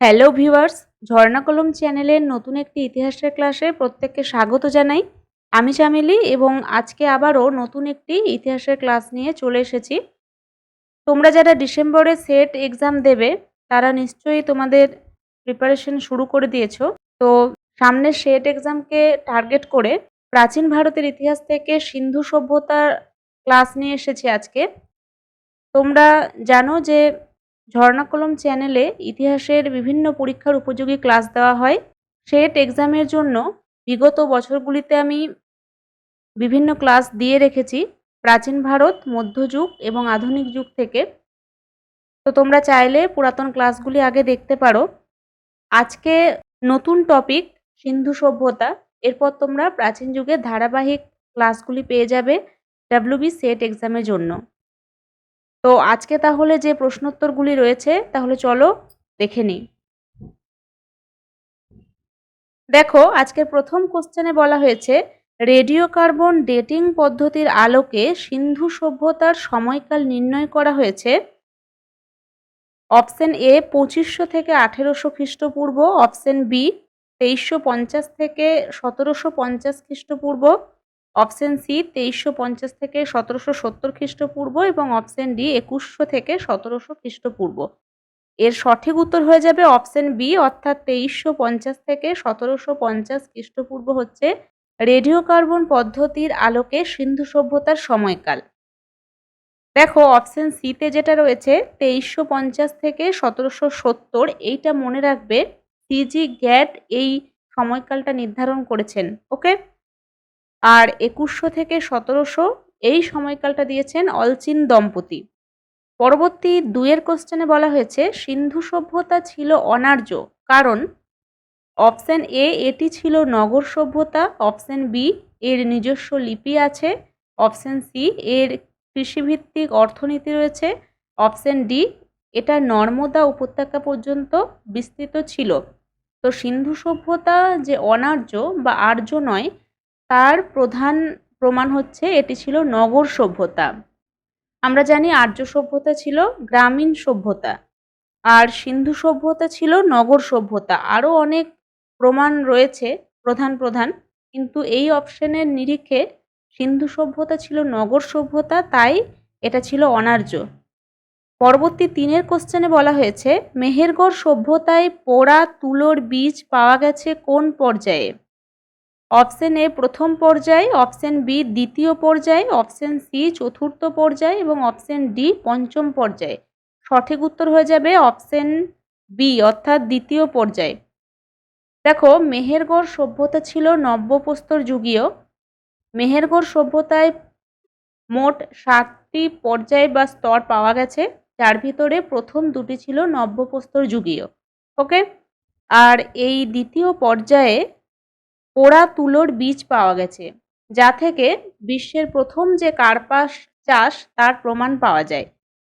Hello viewers ঝর্ণা কলম চ্যানেলের নতুন একটি ইতিহাসের ক্লাসে প্রত্যেককে স্বাগত জানাই। আমি চামেলি এবং আজকে আবারও নতুন একটি ইতিহাসের ক্লাস নিয়ে চলে এসেছি। তোমরা যারা ডিসেম্বরে সেট এক্সাম দেবে, তারা নিশ্চয়ই তোমাদের প্রিপারেশন শুরু করে দিয়েছ। তো সামনের সেট এক্সামকে টার্গেট করে প্রাচীন ভারতের ইতিহাস থেকে সিন্ধু সভ্যতার ক্লাস নিয়ে এসেছি আজকে। তোমরা জানো যে ঝর্ণা কলম চ্যানেলে ইতিহাসের বিভিন্ন পরীক্ষার উপযোগী ক্লাস দেওয়া হয়। সেট এক্সামের জন্য বিগত বছরগুলিতে আমি বিভিন্ন ক্লাস দিয়ে রেখেছি। প্রাচীন ভারত, মধ্যযুগ এবং আধুনিক যুগ থেকে। তো তোমরা চাইলে পুরাতন ক্লাসগুলি আগে দেখতে পারো। আজকে নতুন টপিক সিন্ধু সভ্যতা। এরপর তোমরা প্রাচীন যুগের ধারাবাহিক ক্লাসগুলি পেয়ে যাবে ডাব্লিউবি সেট এক্সামের জন্য। তো আজকে তাহলে যে প্রশ্নোত্তরগুলি রয়েছে, তাহলে চলো দেখে নিই। দেখো, আজকের প্রথম কোশ্চেনে বলা হয়েছে, রেডিও কার্বন ডেটিং পদ্ধতির আলোকে সিন্ধু সভ্যতার সময়কাল নির্ণয় করা হয়েছে? অপশন এ পঁচিশশো থেকে আঠেরোশো খ্রিস্টপূর্ব। অপশন বি তেইশশো পঞ্চাশ থেকে সতেরোশো পঞ্চাশ খ্রিস্টপূর্ব। অপশন সি, তেইশশো পঞ্চাশ থেকে সতেরোশো সত্তর খ্রিস্টপূর্ব এবং অপশন ডি, একুশশো থেকে সতেরোশো খ্রিস্টপূর্ব। এর সঠিক উত্তর হয়ে যাবে অপশন বি, অর্থাৎ তেইশশো পঞ্চাশ থেকে সতেরোশো পঞ্চাশ খ্রিস্টপূর্ব হচ্ছে রেডিও কার্বন পদ্ধতির আলোকে সিন্ধু সভ্যতার সময়কাল। দেখো, অপশন সিতে যেটা রয়েছে, তেইশশো পঞ্চাশ থেকে সতেরোশো সত্তর, এইটা মনে রাখবে সিজি গ্যাট এই সময়কালটা নির্ধারণ করেছেন, ওকে? আর একুশশো থেকে সতেরোশো এই সময়কালটা দিয়েছেন অলচিন দম্পতি। পরবর্তী দুয়ের কোশ্চেনে বলা হয়েছে, সিন্ধু সভ্যতা ছিল অনার্য, কারণ অপশন এ এটি ছিল নগর সভ্যতা অপশন বি এর নিজস্ব লিপি আছে অপশন সি এর কৃষিভিত্তিক অর্থনীতি রয়েছে অপশন ডি এটা নর্মদা উপত্যকা পর্যন্ত বিস্তৃত ছিল। তো সিন্ধু সভ্যতা যে অনার্য বা আর্য নয় তার প্রধান প্রমাণ হচ্ছে এটি ছিল নগর সভ্যতা। আমরা জানি আর্য সভ্যতা ছিল গ্রামীণ সভ্যতা, আর সিন্ধু সভ্যতা ছিল নগর সভ্যতা। আরও অনেক প্রমাণ রয়েছে, প্রধান প্রধান, কিন্তু এই অপশনের নিরিখে সিন্ধু সভ্যতা ছিল নগর সভ্যতা, তাই এটা ছিল অনার্য। পরবর্তী তিনের কোশ্চেনে বলা হয়েছে, মেহেরগড় সভ্যতায় পোড়া তুলোর বীজ পাওয়া গেছে কোন পর্যায়ে? অপশন এ প্রথম পর্যায়ে, অপশন বি দ্বিতীয় পর্যায়ে, অপশন সি চতুর্থ পর্যায়ে এবং অপশন ডি পঞ্চম পর্যায়ে। সঠিক উত্তর হয়ে যাবে অপশন বি, অর্থাৎ দ্বিতীয় পর্যায়ে। দেখো, মেহেরগড় সভ্যতা ছিল নব্যপ্রস্তর যুগীয়। মেহেরগড় সভ্যতায় মোট সাতটি পর্যায় বা স্তর পাওয়া গেছে। যার ভিতরে প্রথম দুটি ছিল নব্যপ্রস্তর যুগীয়। ওকে? আর এই দ্বিতীয় পর্যায়ে পোড়া তুলোর বীজ পাওয়া গেছে, যা থেকে বিশ্বের প্রথম যে কার্পাস চাষ তার প্রমাণ পাওয়া যায়।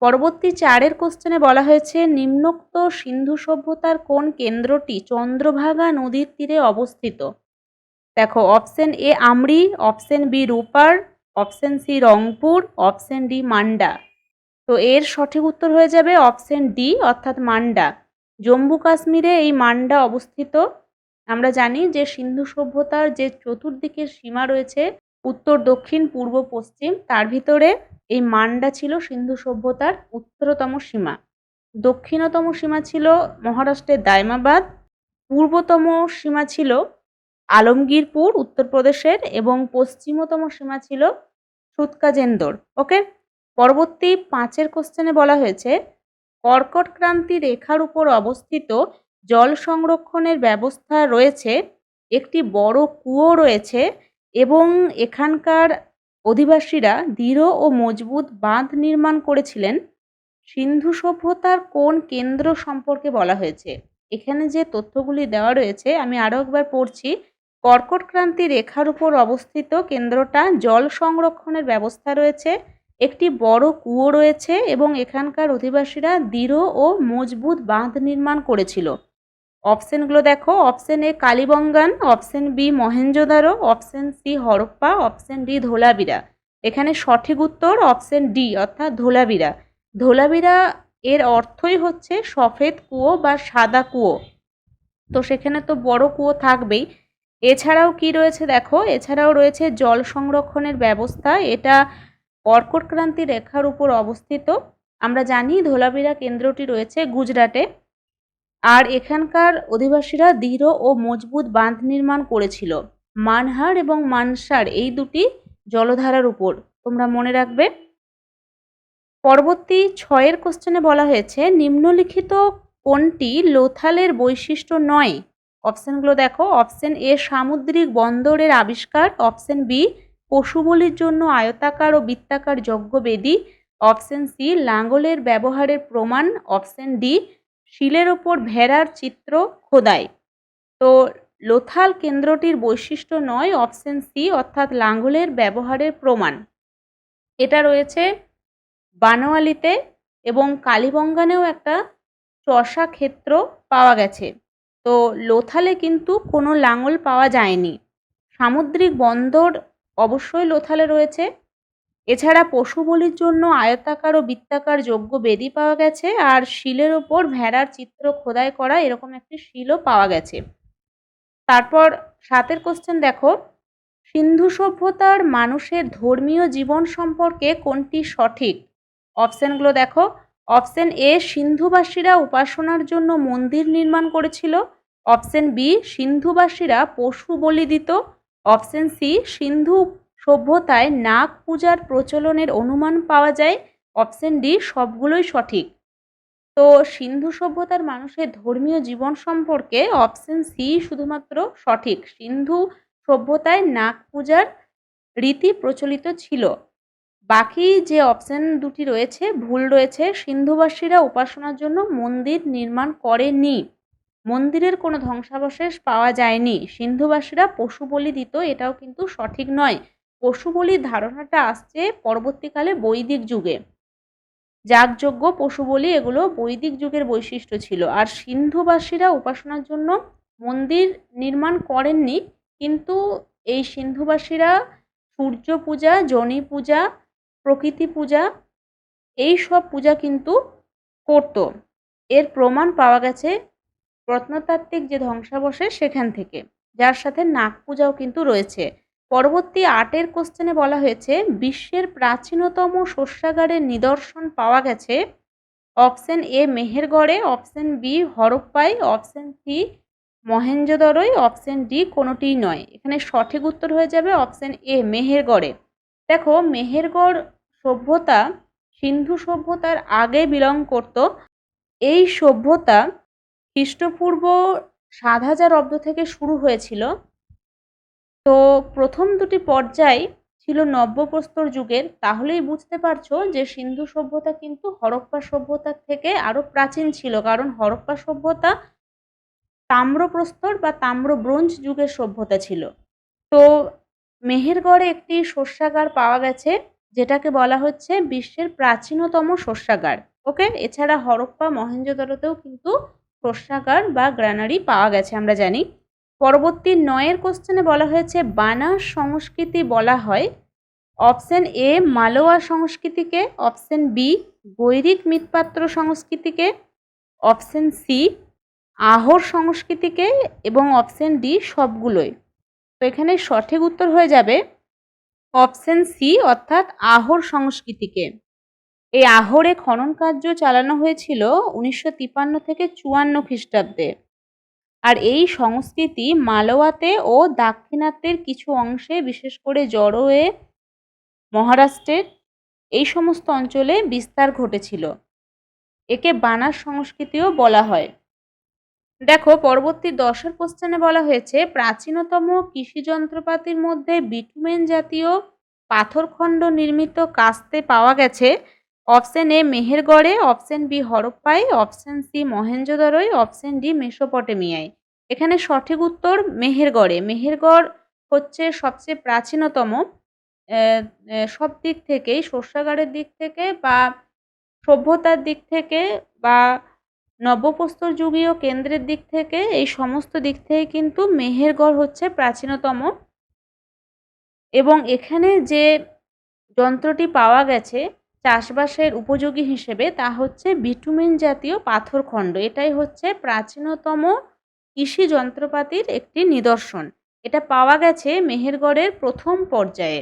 পরবর্তী চারের কোশ্চেনে বলা হয়েছে, নিম্নোক্ত সিন্ধু সভ্যতার কোন কেন্দ্রটি চন্দ্রভাগা নদীর তীরে অবস্থিত? দেখো option A Amri option B Rupar option C Rangpur option D Manda. তো এর সঠিক উত্তর হয়ে যাবে অপশন ডি অর্থাৎ মান্ডা। জম্মু কাশ্মীরে এই মান্ডা অবস্থিত। আমরা জানি যে সিন্ধু সভ্যতার যে চতুর্দিকের সীমা রয়েছে, উত্তর, দক্ষিণ, পূর্ব, পশ্চিম, তার ভিতরে এই মান্ডা ছিল সিন্ধু সভ্যতার উত্তরতম সীমা। দক্ষিণতম সীমা ছিল মহারাষ্ট্রের দায়মাবাদ, পূর্বতম সীমা ছিল আলমগীরপুর, উত্তরপ্রদেশের, এবং পশ্চিমতম সীমা ছিল সুৎকাজেন্দর ওকে? পরবর্তী পাঁচের কোশ্চেনে বলা হয়েছে, কর্কট ক্রান্তি রেখার উপর অবস্থিত জল সংরক্ষণের ব্যবস্থা রয়েছে, একটি বড় কুয়ো রয়েছে এবং এখানকার অধিবাসীরা দৃঢ় ও মজবুত বাঁধ নির্মাণ করেছিলেন। সিন্ধু সভ্যতার কোন কেন্দ্র সম্পর্কে বলা হয়েছে? এখানে যে তথ্যগুলি দেওয়া রয়েছে, আমি আরও একবার পড়ছি। কর্কট ক্রান্তি রেখার উপর অবস্থিত কেন্দ্রটা জল সংরক্ষণের ব্যবস্থা রয়েছে, একটি বড় কুয়ো রয়েছে এবং এখানকার অধিবাসীরা দৃঢ় ও মজবুত বাঁধ নির্মাণ করেছিল। অপশনগুলো দেখো, option A Kalibangan, option B Mohenjodaro option C Harappa, option D Dholavira. এখানে সঠিক উত্তর অপশন ডি, অর্থাৎ ধোলাবিরা। ধোলাবিরা এর অর্থই হচ্ছে সফেদ কুয়ো বা সাদা কুয়ো। তো সেখানে তো বড় কুয়ো থাকবেই। এছাড়াও কি রয়েছে দেখো, এছাড়াও রয়েছে জল সংরক্ষণের ব্যবস্থা। এটা কর্কট ক্রান্তি রেখার উপর অবস্থিত। আমরা জানি ধোলাবিরা কেন্দ্রটি রয়েছে গুজরাটে। আর এখানকার অধিবাসীরা দৃঢ় ও মজবুত বাঁধ নির্মাণ করেছিল। মানহার এবং মানসার এই দুটি জলধারার উপর, তোমরা মনে রাখবে? পরবর্তী ছয়ের কোশ্চেনে বলা হয়েছে, নিম্নলিখিত কোনটি লোথালের বৈশিষ্ট্য নয়? অপশানগুলো দেখো। অপশান এ, সামুদ্রিক বন্দরের আবিষ্কার। অপশন বি পশুবলির জন্য আয়তাকার ও বৃত্তাকার যজ্ঞবেদী। অপশন সি লাঙ্গলের ব্যবহারের প্রমাণ। অপশন ডি শিলের ওপর ভেড়ার চিত্র খোদাই। তো লোথাল কেন্দ্রটির বৈশিষ্ট্য নয় অপশন সি অর্থাৎ লাঙ্গলের ব্যবহারের প্রমাণ। এটা রয়েছে বানোয়ালিতে এবং কালীবঙ্গানেও একটা চষা ক্ষেত্র পাওয়া গেছে। তো লোথালে কিন্তু কোনো লাঙল পাওয়া যায়নি। সামুদ্রিক বন্দর অবশ্যই লোথালে রয়েছে। এছাড়া পশু বলির জন্য আয়তাকার ও বৃত্তাকার যোগ্য বেদি পাওয়া গেছে, আর শিলের ওপর ভেড়ার চিত্র খোদাই করা এরকম একটি শিলও পাওয়া গেছে। তারপর সাতের কোশ্চেন দেখো, সিন্ধু সভ্যতার মানুষের ধর্মীয় জীবন সম্পর্কে কোনটি সঠিক? অপশানগুলো দেখো অপশন এ সিন্ধুবাসীরা উপাসনার জন্য মন্দির নির্মাণ করেছিল অপশন বি সিন্ধুবাসীরা পশু বলি দিত অপশন সি সিন্ধু সভ্যতায় নাগ পূজার প্রচলনের অনুমান পাওয়া যায়। অপশন ডি, সবগুলোই সঠিক। তো সিন্ধু সভ্যতার মানুষের ধর্মীয় জীবন সম্পর্কে অপশন সি শুধুমাত্র সঠিক। সিন্ধু সভ্যতায় নাগ পূজার রীতি প্রচলিত ছিল। বাকি যে অপশন দুটি রয়েছে, ভুল রয়েছে, সিন্ধুবাসীরা উপাসনার জন্য মন্দির নির্মাণ করেনি। মন্দিরের কোনো ধ্বংসাবশেষ পাওয়া যায়নি। সিন্ধুবাসীরা পশু বলি দিত, এটাও কিন্তু সঠিক নয়। পশু বলির ধারণাটা আসছে পরবর্তীকালে বৈদিক যুগে। যাগযজ্ঞ, পশু বলি এগুলো বৈদিক যুগের বৈশিষ্ট্য ছিল। আর সিন্ধুবাসীরা উপাসনার জন্য মন্দির নির্মাণ করেননি, কিন্তু এই সিন্ধুবাসীরা সূর্য পূজা, জনি পূজা, প্রকৃতি পূজা, এই সব পূজা কিন্তু করত। এর প্রমাণ পাওয়া গেছে প্রত্নতাত্ত্বিক যে ধ্বংসাবশেষ সেখান থেকে। যার সাথে নাগ পূজাও কিন্তু রয়েছে। পরবর্তী আটের কোশ্চেনে বলা হয়েছে, বিশ্বের প্রাচীনতম শস্যাগারের নিদর্শন পাওয়া গেছে। অপশন এ মেহেরগড়ে, অপশন বি হরপ্পাই অপশন সি মহেঞ্জোদরোই অপশন ডি কোনোটিই নয়। এখানে সঠিক উত্তর হয়ে যাবে অপশন এ মেহেরগড়ে। দেখো, মেহেরগড় সভ্যতা সিন্ধু সভ্যতার আগে বিলং করত। এই সভ্যতা খ্রিস্টপূর্ব সাত হাজার অব্দ থেকে শুরু হয়েছিল। তো প্রথম দুটি পর্যায় ছিল নব্যপ্রস্তর যুগের। তাহলেই বুঝতে পারছ যে সিন্ধু সভ্যতা কিন্তু হরপ্পা সভ্যতার থেকে আরও প্রাচীন ছিল। কারণ হরপ্পা সভ্যতা তাম্রপ্রস্তর বা তাম্র ব্রোঞ্জ যুগের সভ্যতা ছিল। তো মেহেরগড়ে একটি শস্যাগার পাওয়া গেছে, যেটাকে বলা হচ্ছে বিশ্বের প্রাচীনতম শস্যাগার। ওকে? এছাড়া হরপ্পা মহেঞ্জোদারোতেও কিন্তু শস্যাগার বা গ্রানারি পাওয়া গেছে, আমরা জানি। পরবর্তী নয়ের কোশ্চেনে বলা হয়েছে, বানাস সংস্কৃতি বলা হয়। অপশন এ, মালোয়া সংস্কৃতিকে। অপশন বি, গৈরিক মৃৎপাত্র সংস্কৃতিকে। অপশন সি, আহর সংস্কৃতিকে এবং অপশন ডি, সবগুলোই। তো এখানে সঠিক উত্তর হয়ে যাবে অপশন সি, অর্থাৎ আহর সংস্কৃতিকে। এই আহরে খনন কার্য চালানো হয়েছিল উনিশশো থেকে চুয়ান্ন খ্রিস্টাব্দে। আর এই সংস্কৃতি মালওয়াতে ও দাক্ষিণাত্যের কিছু অংশে, বিশেষ করে জড়োয়ে মহারাষ্ট্রের এই সমস্ত অঞ্চলে বিস্তার ঘটেছিল। একে বানার সংস্কৃতিও বলা হয়। দেখো, পরবর্তী দশের কোশ্চেনে বলা হয়েছে, প্রাচীনতম কৃষি যন্ত্রপাতির মধ্যে বিটুমেন জাতীয় পাথরখণ্ড নির্মিত কাস্তে পাওয়া গেছে। অপশন এ মেহেরগড়ে, অপশন বি হরপ্পায়, অপশন সি মহেঞ্জোদারোয় অপশন ডি মেসোপটেমিয়ায়। এখানে সঠিক উত্তর মেহেরগড়ে। মেহেরগড় হচ্ছে সবচেয়ে প্রাচীনতম সব দিক থেকেই শস্যাগারের দিক থেকে বা সভ্যতার দিক থেকে বা নব্যপ্রস্তর যুগীয় কেন্দ্রের দিক থেকে এই সমস্ত দিক থেকে কিন্তু মেহেরগড় হচ্ছে প্রাচীনতম। এবং এখানে যে যন্ত্রটি পাওয়া গেছে চাষবাসের উপযোগী হিসেবে তা হচ্ছে বিটুমিন জাতীয় পাথরখণ্ড এটাই হচ্ছে প্রাচীনতম কৃষি যন্ত্রপাতির একটি নিদর্শন। এটা পাওয়া গেছে মেহেরগড়ের প্রথম পর্যায়ে।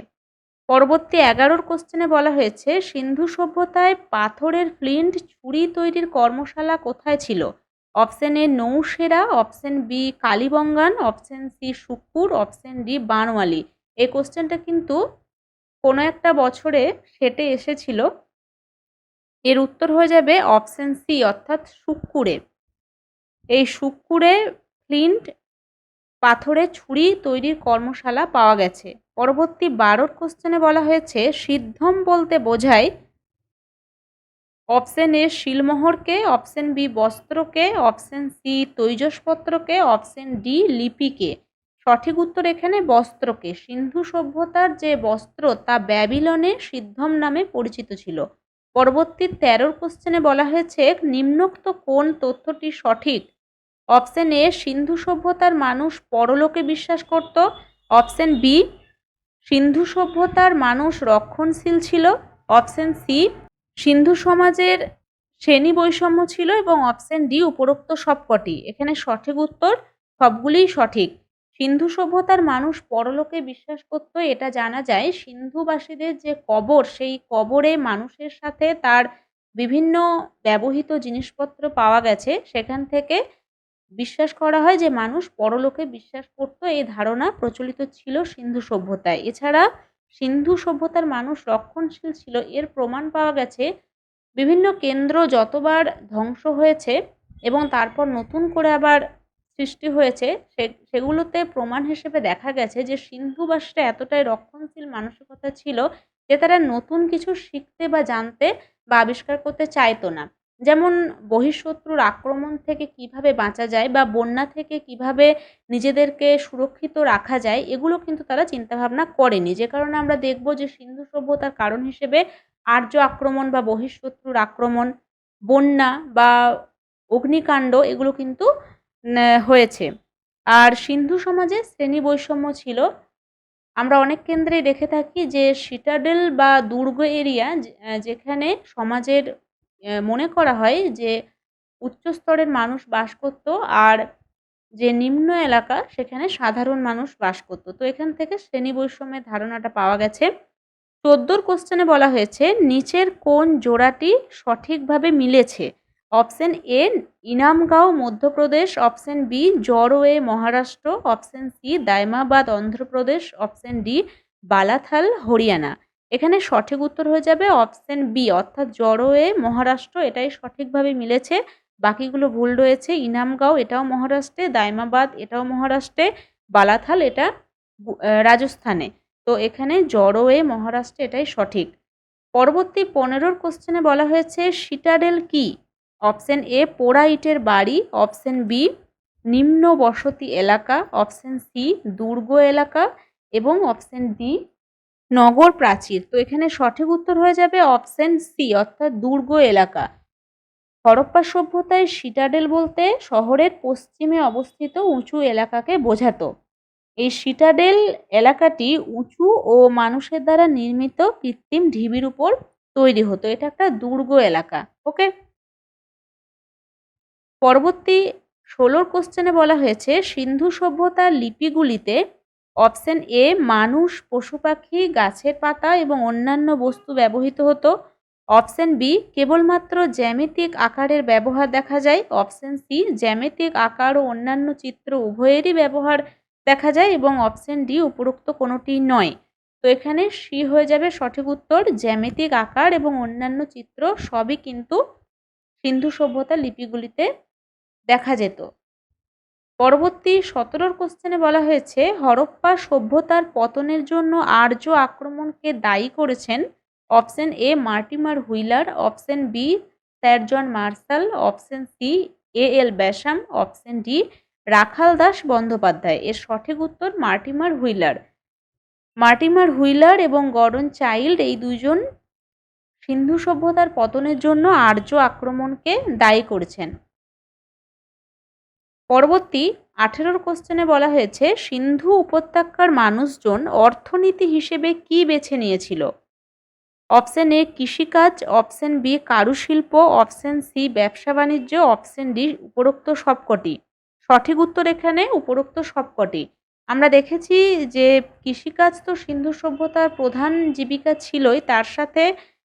পরবর্তী এগারোর কোশ্চেনে বলা হয়েছে, সিন্ধু সভ্যতায় পাথরের ফ্লিন্ট ছুরি তৈরির কর্মশালা কোথায় ছিল? Option A Nausharo option B Kalibangan option C Sukkur option D Banawali. এই কোশ্চেনটা কিন্তু কোনো একটা বছরে সেটে এসেছিল। এর উত্তর হয়ে যাবে অপশন সি, অর্থাৎ সুক্কুরে এই সুক্কুরে ফ্লিন্ট পাথরে ছুরি তৈরির কর্মশালা পাওয়া গেছে। পরবর্তী বারোর কোশ্চেনে বলা হয়েছে, সিদ্ধম বলতে বোঝায় অপশন এ শিলমোহরকে, অপশন বি বস্ত্রকে, অপশন সি তৈজসপত্রকে, অপশন ডি লিপিকে। সঠিক উত্তর এখানে বস্ত্রকে। সিন্ধু সভ্যতার যে বস্ত্র, তা ব্যাবিলনে সিদ্ধম নামে পরিচিত ছিল। পরবর্তী তেরোর কোশ্চেনে বলা হয়েছে, নিম্নোক্ত কোন তথ্যটি সঠিক? অপশন এ, সিন্ধু সভ্যতার মানুষ পরলোকে বিশ্বাস করত। অপশন বি সিন্ধু সভ্যতার মানুষ রক্ষণশীল ছিল। অপশন সি সিন্ধু সমাজের শ্রেণি বৈষম্য ছিল এবং অপশন ডি উপরোক্ত সবকটি। এখানে সঠিক উত্তর সবগুলিই সঠিক। সিন্ধু সভ্যতার মানুষ পরলোকে বিশ্বাস করত, এটা জানা যায়। সিন্ধুবাসীদের যে কবর, সেই কবরে মানুষের সাথে তার বিভিন্ন ব্যবহৃত জিনিসপত্র পাওয়া গেছে। সেখান থেকে বিশ্বাস করা হয় যে, মানুষ পরলোকে বিশ্বাস করত। এই ধারণা প্রচলিত ছিল সিন্ধু সভ্যতায়। এছাড়া সিন্ধু সভ্যতার মানুষ রক্ষণশীল ছিল। এর প্রমাণ পাওয়া গেছে বিভিন্ন কেন্দ্র যতবার ধ্বংস হয়েছে এবং তারপর নতুন করে আবার সৃষ্টি হয়েছে সেগুলোতে প্রমাণ হিসেবে দেখা গেছে যে সিন্ধুবাসীরা এতটাই রক্ষণশীল মানসিকতা ছিল যে তারা নতুন কিছু শিখতে বা জানতে বা আবিষ্কার করতে চাইতো না। যেমন বহিঃশত্রুর আক্রমণ থেকে কীভাবে বাঁচা যায় বা বন্যা থেকে কীভাবে নিজেদেরকে সুরক্ষিত রাখা যায়, এগুলো কিন্তু তারা চিন্তাভাবনা করেনি। যে কারণে আমরা দেখব যে সিন্ধু সভ্যতার কারণ হিসেবে আর্য আক্রমণ বা বহিঃশত্রুর আক্রমণ, বন্যা বা অগ্নিকাণ্ড, এগুলো কিন্তু হয়েছে। আর সিন্ধু সমাজে শ্রেণি বৈষম্য ছিল। আমরা অনেক কেন্দ্রেই দেখে থাকি যে, সিটাডেল বা দুর্গ এরিয়া যেখানে সমাজের মনে করা হয় যে, উচ্চ স্তরের মানুষ বাস করত আর যে নিম্ন এলাকা, সেখানে সাধারণ মানুষ বাস করতো। তো এখান থেকে শ্রেণি বৈষম্যের ধারণাটা পাওয়া গেছে। চোদ্দোর কোশ্চেনে বলা হয়েছে, নিচের কোন জোড়াটি সঠিকভাবে মিলেছে? Option A Inamgaon, Madhya Pradesh, option B Jorwe Maharashtra, option C Daimabad, Andhra Pradesh, option D Balathal, Haryana. এখানে সঠিক উত্তর হয়ে যাবে অপশন বি, অর্থাৎ জড়োয়ে মহারাষ্ট্র, এটাই সঠিকভাবে মিলেছে। বাকিগুলো ভুল রয়েছে। ইনামগাঁও, এটাও মহারাষ্ট্রে, দায়মাবাদ, এটাও মহারাষ্ট্রে, বালাথাল, এটা রাজস্থানে। তো এখানে জড়োয়ে মহারাষ্ট্রে, এটাই সঠিক। পরবর্তী পনেরোর কোশ্চেনে বলা হয়েছে, সিটাডেল কি? অপশন এ পোড়া ইটের বাড়ি, অপশন বি নিম্ন বসতি এলাকা, অপশন সি দুর্গ এলাকা এবং অপশন ডি নগর প্রাচীর। তো এখানে সঠিক উত্তর হয়ে যাবে অপশন সি, অর্থাৎ দুর্গ এলাকা। হরপ্পা সভ্যতায় সিটাডেল বলতে শহরের পশ্চিমে অবস্থিত উঁচু এলাকাকে বোঝাতো। এই সিটাডেল এলাকাটি উঁচু ও মানুষের দ্বারা নির্মিত কৃত্রিম ঢিবির উপর তৈরি হতো। এটা একটা দুর্গ এলাকা, ওকে? পরবর্তী ষোলোর কোশ্চেনে বলা হয়েছে, সিন্ধু সভ্যতার লিপিগুলিতে অপশন এ মানুষ পশু পাখি গাছের পাতা এবং অন্যান্য বস্তু ব্যবহৃত হতো। অপশন বি কেবলমাত্র জ্যামিতিক আকারের ব্যবহার দেখা যায়। অপশন সি জ্যামিতিক আকার ও অন্যান্য চিত্র উভয়েরই ব্যবহার দেখা যায় এবং অপশন ডি উপরোক্ত কোনোটি নয়। তো এখানে সি হয়ে যাবে সঠিক উত্তর, জ্যামিতিক আকার এবং অন্যান্য চিত্র সবই কিন্তু সিন্ধু সভ্যতা লিপিগুলিতে দেখা যেত। পরবর্তী সতেরোর কোশ্চেনে বলা হয়েছে, হরপ্পা সভ্যতার পতনের জন্য আর্য আক্রমণকে দায়ী করেছেন option A Mortimer Wheeler option B sir John Marshall option C A L Basham option D Rakhal Das Bandyopadhyay. এর সঠিক উত্তর মার্টিমার হুইলার। মার্টিমার হুইলার এবং গরন চাইল্ড এই দুজন সিন্ধু সভ্যতার পতনের জন্য আর্য আক্রমণকে দায়ী করেছেন। পরবর্তী আঠেরোর কোশ্চেনে বলা হয়েছে, সিন্ধু উপত্যকার মানুষজন অর্থনীতি হিসেবে কি বেছে নিয়েছিল? অপশন এ কৃষিকাজ অপশন বি কারুশিল্প অপশন সি ব্যবসা বাণিজ্য অপশন ডি উপরোক্ত সবকটি। সঠিক উত্তর এখানে উপরোক্ত সবকটি। আমরা দেখেছি যে কৃষিকাজ তো সিন্ধু সভ্যতার প্রধান জীবিকা ছিলই, তার সাথে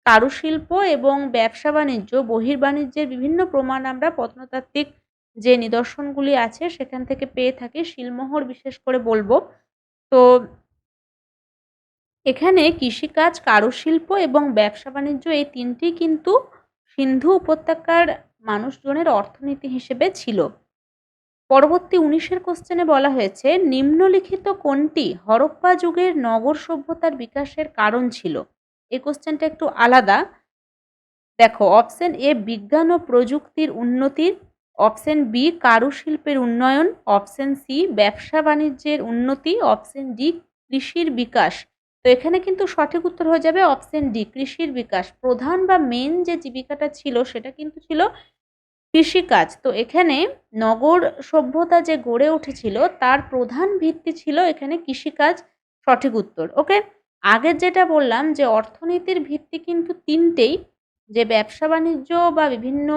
কারুশিল্প এবং ব্যবসা বাণিজ্য, বহির্বাণিজ্যের বিভিন্ন প্রমাণ আমরা প্রত্নতাত্ত্বিক যে নিদর্শনগুলি আছে সেখান থেকে পেয়ে থাকি। শিলমোহর বিশেষ করে বলব। তো এখানে কৃষিকাজ, কারুশিল্প এবং ব্যবসা বাণিজ্য এই তিনটি কিন্তু সিন্ধু উপত্যকার মানুষজনের অর্থনীতি হিসেবে ছিল। পরবর্তী উনিশের কোশ্চেনে বলা হয়েছে, নিম্নলিখিত কোনটি হরপ্পা যুগের নগর সভ্যতার বিকাশের কারণ ছিল? এই কোশ্চেনটা একটু আলাদা। দেখো অপশন এ বিজ্ঞান ও প্রযুক্তির উন্নতির অপশন বি, কারুশিল্পের উন্নয়ন। অপশন সি, ব্যবসা বাণিজ্যের উন্নতি। অপশন ডি, কৃষির বিকাশ। তো এখানে কিন্তু সঠিক উত্তর হয়ে যাবে অপশন ডি, কৃষির বিকাশ। প্রধান বা মেন যে জীবিকাটা ছিল, সেটা কিন্তু ছিল কৃষিকাজ। তো এখানে নগর সভ্যতা যে গড়ে উঠেছিল, তার প্রধান ভিত্তি ছিল এখানে কৃষিকাজ। সঠিক উত্তর, ওকে? আগের যেটা বললাম যে অর্থনীতির ভিত্তি কিন্তু তিনটেই। যে ব্যবসা বাণিজ্য বা বিভিন্ন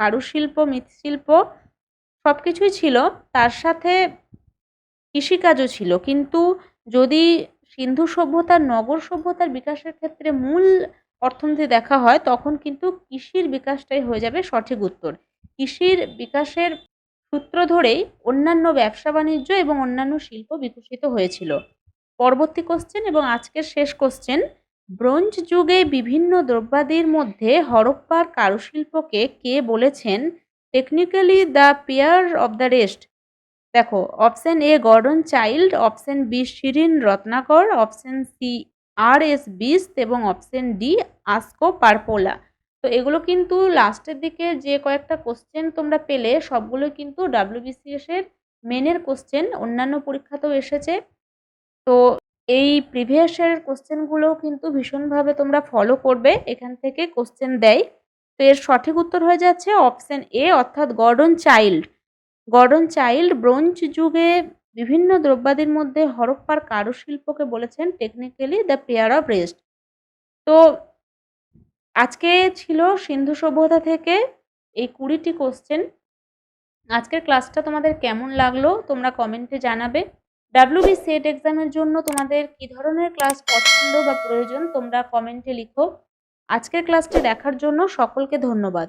কারুশিল্প, মৃৎশিল্প সব কিছুই ছিল। তার সাথে কৃষিকাজও ছিল। কিন্তু যদি সিন্ধু সভ্যতার, নগর সভ্যতার বিকাশের ক্ষেত্রে মূল অর্থনীতি দেখা হয়, তখন কিন্তু কৃষির বিকাশটাই হয়ে যাবে সঠিক উত্তর। কৃষির বিকাশের সূত্র ধরেই অন্যান্য ব্যবসা বাণিজ্য এবং অন্যান্য শিল্প বিকশিত হয়েছিল। পরবর্তী কোশ্চেন এবং আজকের শেষ কোশ্চেন ব্রোঞ্জ যুগে বিভিন্ন দ্রব্যাদির মধ্যে হরপ্পার কারুশিল্পকে কে বলেছেন? Technically the peer of the rest দেখো option A Gordon Childe option B Shirin Ratnagar option C R S Bisht এবং অপশন ডি আসকো পারপোলা তো এগুলো কিন্তু লাস্টের দিকে যে কয়েকটা কোশ্চেন তোমরা পেলে, সবগুলো কিন্তু ডাব্লিউবিসিএস এর মেনের কোশ্চেন অন্যান্য পরীক্ষাতেও এসেছে। তো এই প্রিভিয়াস ইয়ারের কোশ্চেনগুলো কিন্তু ভীষণভাবে তোমরা ফলো করবে। এখান থেকে কোশ্চেন দেয়। তো এর সঠিক উত্তর হয়ে যাচ্ছে অপশন এ অর্থাৎ Gordon Childe Gordon Childe bronze যুগে বিভিন্ন দ্রব্যাদির মধ্যে হরপ্পার কারুশিল্পকে বলেছেন technically the peer of rest তো আজকে ছিল সিন্ধু সভ্যতা থেকে এই কুড়িটি কোশ্চেন আজকের ক্লাসটা তোমাদের কেমন লাগল তোমরা কমেন্টে জানাবে। ডাব্লিউবি সেট এক্সামের জন্য তোমাদের কি ধরনের ক্লাস পছন্দ বা প্রয়োজন তোমরা কমেন্টে লিখো। আজকের ক্লাসটি দেখার জন্য সকলকে ধন্যবাদ।